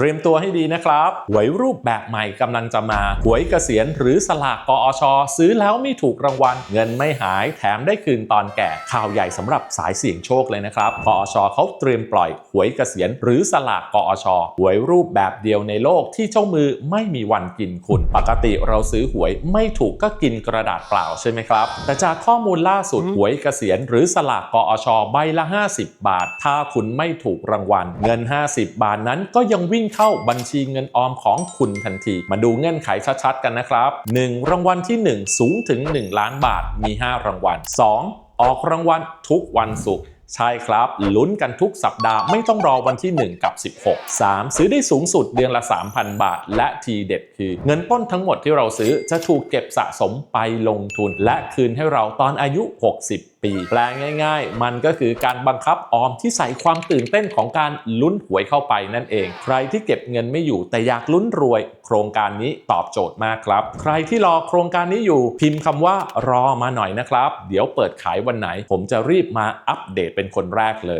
เตรียมตัวให้ดีนะครับหวยรูปแบบใหม่กำลังจะมา หวยเกษียณหรือสลากกอช ซื้อแล้วไม่ถูกรางวัล เงินไม่หายแถมได้คืนตอนแก่ ข่าวใหญ่สำหรับสายเสี่ยงโชคเลยนะครับกอชเขาเตรียมปล่อยหวยเกษียณหรือสลากกอช หวยรูปแบบเดียวในโลกที่เจ้ามือไม่มีวันกินคุณ ปกติเราซื้อหวยไม่ถูกก็กินกระดาษเปล่าใช่ไหมครับ แต่จากข้อมูลล่าสุดหวยเกษียณหรือสลากกอช ใบละ 50 บาท ถ้าคุณไม่ถูกรางวัล เงิน 50 บาทนั้นก็ยังวิ่งเข้าบัญชีเงินออมของคุณทันที มาดูเงื่อนไขชัดๆกันนะครับ 1. รางวัลที่ 1 สูงถึง 1 ล้านบาทมี 5 รางวัล 2. ออกรางวัลทุกวันศุกร์ ใช่ครับ ลุ้นกันทุกสัปดาห์ไม่ต้องรอวันที่ 1 กับ 16 3. ซื้อได้สูงสุดเดือนละ 3,000 บาท และทีเด็ดคือ เงินต้นทั้งหมดที่เราซื้อจะถูกเก็บสะสมไปลงทุน และคืนให้เราตอนอายุ 60ปีแปลง่ายๆ มันก็คือการบังคับออมที่ใส่ความตื่นเต้นของการลุ้นหวยเข้าไปนั่นเอง ใครที่เก็บเงินไม่อยู่แต่อยากลุ้นรวย ครงการนี้ตอบโจทย์มากครับ ใครที่รอโครงการนี้อยู่พิมพ์คำว่ารอมาหน่อยนะครับ เดี๋ยวเปิดขายวันไหน ผมจะรีบมาอัปเดตเป็นคนแรกเลย